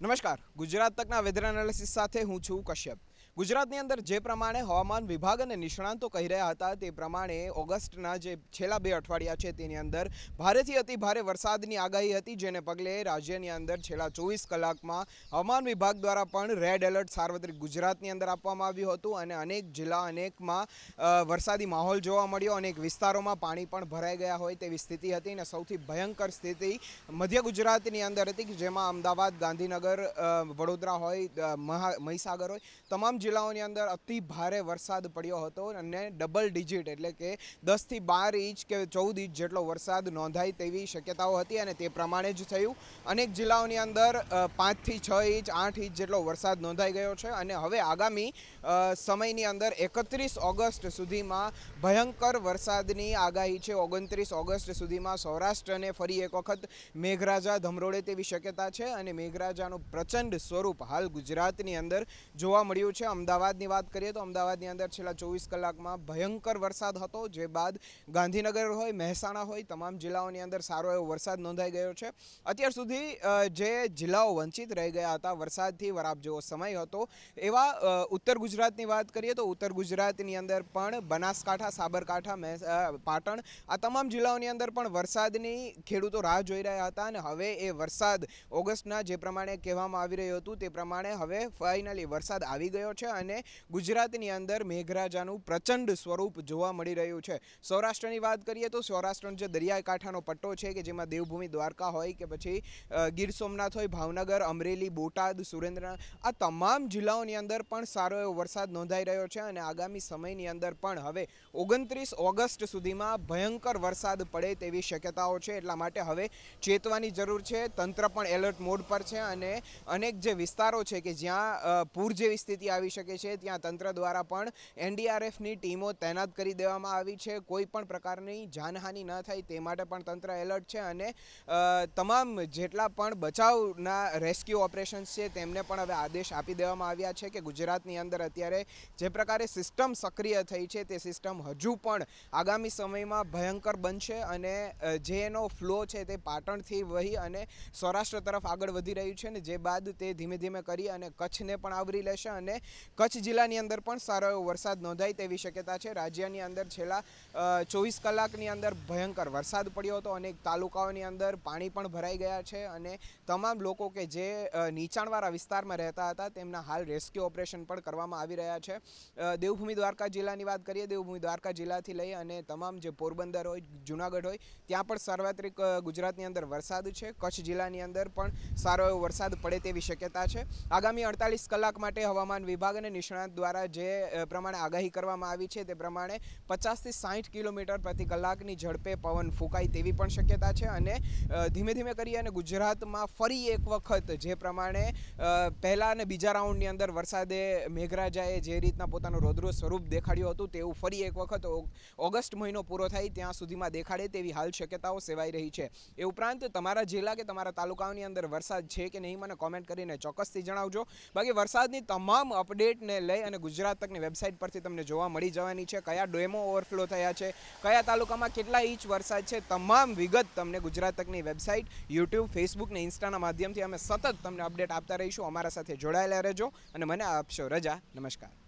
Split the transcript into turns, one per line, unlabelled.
નમસ્કાર. Gujarat તકના weather analysis સાથે હું છું કશ્યપ. ગુજરાતની અંદર જે પ્રમાણે હવામાન વિભાગ અને નિષ્ણાંતો કહી રહ્યા હતા તે પ્રમાણે ઓગસ્ટના જે છેલ્લા બે અઠવાડિયા છે તેની અંદર ભારેથી અતિ ભારે વરસાદની આગાહી હતી, જેને પગલે રાજ્યની અંદર છેલ્લા ચોવીસ કલાકમાં હવામાન વિભાગ દ્વારા પણ રેડ એલર્ટ સાર્વત્રિક ગુજરાતની અંદર આપવામાં આવ્યું હતું અને અનેક જિલ્લા અનેકમાં વરસાદી માહોલ જોવા મળ્યો. અનેક વિસ્તારોમાં પાણી પણ ભરાઈ ગયા હોય તેવી સ્થિતિ હતી અને સૌથી ભયંકર સ્થિતિ મધ્ય ગુજરાતની અંદર હતી કે જેમાં અમદાવાદ, ગાંધીનગર વડોદરા હોય મહા, મહીસાગર હોય, તમામ જિલ્લાઓની અંદર અતિ ભારે વરસાદ પડ્યો હતો અને ડબલ ડિજિટ એટલે કે દસથી બાર ઇંચ કે ચૌદ ઇંચ જેટલો વરસાદ નોંધાય તેવી શક્યતાઓ હતી અને તે પ્રમાણે જ થયું. અનેક જિલ્લાઓની અંદર પાંચથી છ ઇંચ, આઠ ઇંચ જેટલો વરસાદ નોંધાઈ ગયો છે અને હવે આગામી સમયની અંદર એકત્રીસ ઓગસ્ટ સુધીમાં ભયંકર વરસાદની આગાહી છે. ઓગણત્રીસ ઓગસ્ટ સુધીમાં સૌરાષ્ટ્રને ફરી એક વખત મેઘરાજા ધમરોળે તેવી શક્યતા છે અને મેઘરાજાનું પ્રચંડ સ્વરૂપ હાલ ગુજરાતની અંદર જોવા મળ્યું છે. અમદાવાદની વાત કરીએ તો અમદાવાદની અંદર છેલ્લા ચોવીસ કલાકમાં ભયંકર વરસાદ હતો, જે બાદ ગાંધીનગર હોય, મહેસાણા હોય, તમામ જિલ્લાઓની અંદર સારો એવો વરસાદ નોંધાઈ ગયો છે. અત્યાર સુધી જે જિલ્લાઓ વંચિત રહી ગયા હતા, વરસાદથી વરાપ જેવો સમય હતો, એવા ઉત્તર ગુજરાતની વાત કરીએ તો ઉત્તર ગુજરાતની અંદર પણ બનાસકાંઠા, સાબરકાંઠા પાટણ, આ તમામ જિલ્લાઓની અંદર પણ વરસાદની ખેડૂતો રાહ જોઈ રહ્યા હતા અને હવે એ વરસાદ ઓગસ્ટના જે પ્રમાણે કહેવામાં આવી રહ્યું હતું, તે પ્રમાણે હવે ફાઇનલી વરસાદ આવી ગયો છે. અને ગુજરાતની અંદર મેઘરાજાનું પ્રચંડ સ્વરૂપ જોવા મળી રહ્યું છે. સૌરાષ્ટ્રની વાત કરીએ તો સૌરાષ્ટ્રનો જે દરિયાકાંઠાનો પટ્ટો છે કે જેમાં દેવભૂમિ દ્વારકા હોય કે પછી ગીર સોમનાથ હોય, ભાવનગર, અમરેલી, બોટાદ સુરેન્દ્રનગર આ તમામ જિલ્લાઓની અંદર પણ સારો એવો વરસાદ નોંધાઈ રહ્યો છે અને આગામી સમયની અંદર પણ હવે ઓગણત્રીસ ઓગસ્ટ સુધીમાં ભયંકર વરસાદ પડે તેવી શક્યતાઓ છે. એટલા માટે હવે ચેતવાની જરૂર છે. તંત્ર પણ એલર્ટ મોડ પર છે અને અનેક જે વિસ્તારો છે કે જ્યાં પૂર જેવી સ્થિતિ આવી શકે છે. ત્યાં તંત્ર દ્વારા પણ એનડીઆરએફની ટીમો તૈનાત કરી દેવામાં આવી છે. કોઈ પણ પ્રકારની જાનહાનિ ન થાય તે માટે પણ તંત્ર એલર્ટ છે અને તમામ જેટલા પણ બચાવના રેસ્ક્યુ ઓપરેશન્સ છે તેમને પણ હવે આદેશ આપી દેવામાં આવ્યા છે કે ગુજરાતની અંદર અત્યારે જે પ્રકારે સિસ્ટમ સક્રિય થઈ છે તે સિસ્ટમ હજુ પણ આગામી સમયમાં ભયંકર બનશે અને જે એનો ફ્લો છે તે પાટણથી વહી અને સૌરાષ્ટ્ર તરફ આગળ વધી રહ્યું છે ને જે બાદ તે ધીમે ધીમે કરી અને કચ્છને પણ આવરી લેશે અને કચ્છ જિલ્લાની અંદર પણ સારો એવો વરસાદ નોંધાય તેવી શક્યતા છે. રાજ્યની અંદર છેલ્લા ચોવીસ કલાકની અંદર ભયંકર વરસાદ પડ્યો હતો. અનેક તાલુકાઓની અંદર પાણી પણ ભરાઈ ગયા છે અને તમામ લોકો કે જે નીચાણવાળા વિસ્તારમાં રહેતા હતા તેમના હાલ રેસ્ક્યુ ઓપરેશન પણ કરવામાં આવી રહ્યા છે. દેવભૂમિ દ્વારકા જિલ્લાની વાત કરીએ, દેવભૂમિ દ્વારકા જિલ્લાથી લઈ અને તમામ જે પોરબંદર હોય, જુનાગઢ હોય, ત્યાં પણ સાર્વત્રિક ગુજરાતની અંદર વરસાદ છે. કચ્છ જિલ્લાની અંદર પણ સારો એવો વરસાદ પડે તેવી શક્યતા છે. આગામી અડતાલીસ કલાક માટે હવામાન વિભાગ અને નિષ્ણાત દ્વારા જે પ્રમાણે આગાહી કરવામાં આવી છે, તે પ્રમાણે પચાસથી સાઠ કિલોમીટર પ્રતિ કલાકની ઝડપે પવન ફૂંકાય તેવી પણ શક્યતા છે અને ધીમે ધીમે કરી અને ગુજરાતમાં ફરી એક વખત જે પ્રમાણે પહેલાં અને બીજા રાઉન્ડની અંદર વરસાદે મેઘરાજાએ જે રીતના પોતાનું રૌદ્ર સ્વરૂપ દેખાડ્યું હતું તેવું ફરી એક વખત ઓગસ્ટ મહિનો પૂરો થાય ત્યાં સુધીમાં દેખાડે તેવી હાલ શક્યતાઓ સેવાઈ રહી છે. એ ઉપરાંત તમારા જિલ્લા કે તમારા તાલુકાઓની અંદર વરસાદ છે કે નહીં મને કોમેન્ટ કરીને ચોક્કસથી જણાવજો. બાકી વરસાદની તમામ અપડેટને લઈ અને ગુજરાત તકની વેબસાઇટ પરથી તમને જોવા મળી જવાની છે. કયા ડેમો ઓવરફ્લો થયા છે? કયા તાલુકામાં કેટલા ઇંચ વરસાદ છે? તમામ વિગત તમને ગુજરાત તકની વેબસાઇટ, યુટ્યુબ, ફેસબુક ને ઇન્સ્ટાના માધ્યમથી અમે સતત તમને અપડેટ આપતા રહીશું. અમારા સાથે જોડાયેલા રહેજો અને મને આપશો રજા. નમસ્કાર.